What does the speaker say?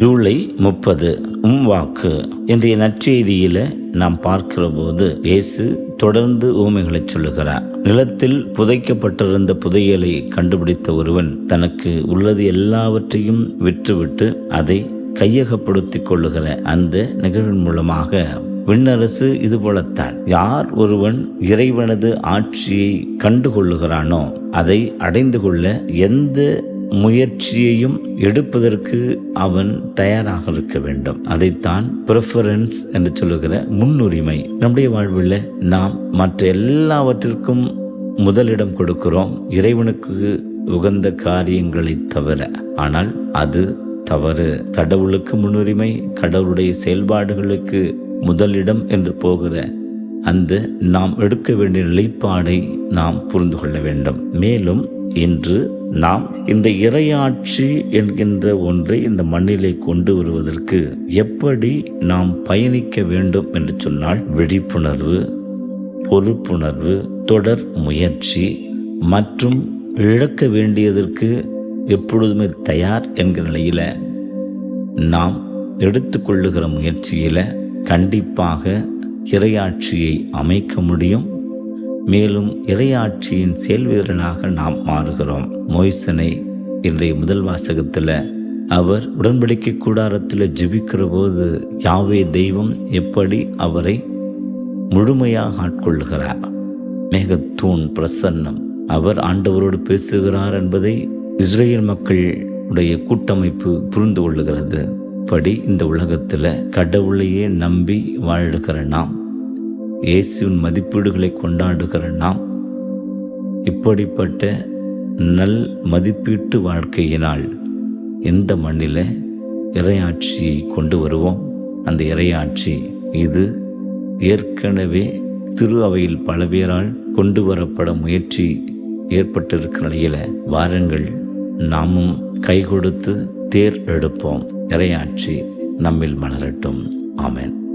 ஜூலை முப்பது உம் வாக்கு. இன்றைய நற்செய்தியில நாம் பார்க்கிற போது இயேசு தொடர்ந்து ஊமைகளை சொல்லுகிறார். நிலத்தில் புதைக்கப்பட்டிருந்த புதையலை கண்டுபிடித்த ஒருவன் தனக்கு உள்ளது எல்லாவற்றையும் விற்றுவிட்டு அதை கையகப்படுத்திக் கொள்ளுகிற அந்த நிகழ்வின் மூலமாக விண்ணரசு இதுபோலத்தான். யார் ஒருவன் இறைவனது ஆட்சியை கண்டுகொள்ளுகிறானோ அதை அடைந்து கொள்ள எந்த முயற்சியையும் எடுப்பதற்கு அவன் தயாராக இருக்க வேண்டும். அதைத்தான் ப்ரிஃபரன்ஸ் என்று சொல்லுகிற முன்னுரிமை. நம்முடைய வாழ்வில் நாம் மற்ற எல்லாவற்றிற்கும் முதலிடம் கொடுக்கிறோம். இறைவனுக்கு உகந்த காரியங்களை தவிர. ஆனால் அது தவறு. கடவுளுக்கு முன்னுரிமை கடவுளுடைய செயல்பாடுகளுக்கு முதலிடம் என்று போகிற அந்த நாம் எடுக்க வேண்டிய நிலைப்பாடை நாம் புரிந்து கொள்ள வேண்டும். மேலும் இன்று நாம் இந்த இறையாட்சி என்கின்ற ஒன்றை இந்த மண்ணிலே கொண்டு வருவதற்கு எப்படி நாம் பயணிக்க வேண்டும் என்று சொன்னால் விழிப்புணர்வு பொறுப்புணர்வு தொடர் முயற்சி மற்றும் இழக்க வேண்டியதற்கு எப்பொழுதுமே தயார் என்கிற நிலையில் நாம் எடுத்துக்கொள்ளுகிற முயற்சியில் கண்டிப்பாக இறையாட்சியை அமைக்க முடியும். மேலும் இரையாட்சியின் செயல்வீரனாக நாம் மாறுகிறோம். மொய்சனை இன்றைய முதல் வாசகத்தில் அவர் உடன்படிக்கை கூடாரத்தில் ஜெபிக்கிற போது யாவே தெய்வம் எப்படி அவரை முழுமையாக ஆட்கொள்ளுகிறார்? மேகத்தூண் பிரசன்னம். அவர் ஆண்டவரோடு பேசுகிறார் என்பதை இஸ்ரேல் மக்கள் உடைய கூட்டமைப்பு புரிந்து கொள்ளுகிறது. படி இந்த உலகத்தில் கடவுளையே நம்பி வாழுகிற நாம் இயேசுவின் மதிப்பீடுகளை கொண்டாடுகிற நாம் இப்படிப்பட்ட நல் மதிப்பீட்டு வாழ்க்கையினால் இந்த மண்ணில் இறையாட்சியை கொண்டு வருவோம்? அந்த இறையாட்சி இது ஏற்கனவே திரு அவையில் பல பேரால் கொண்டு வரப்பட முயற்சி ஏற்பட்டிருக்கிற நிலையில் வாரங்கள் நாமும் கை கொடுத்து தேர் எடுப்போம். இறையாட்சி நம்மில் மலரட்டும். ஆமேன்.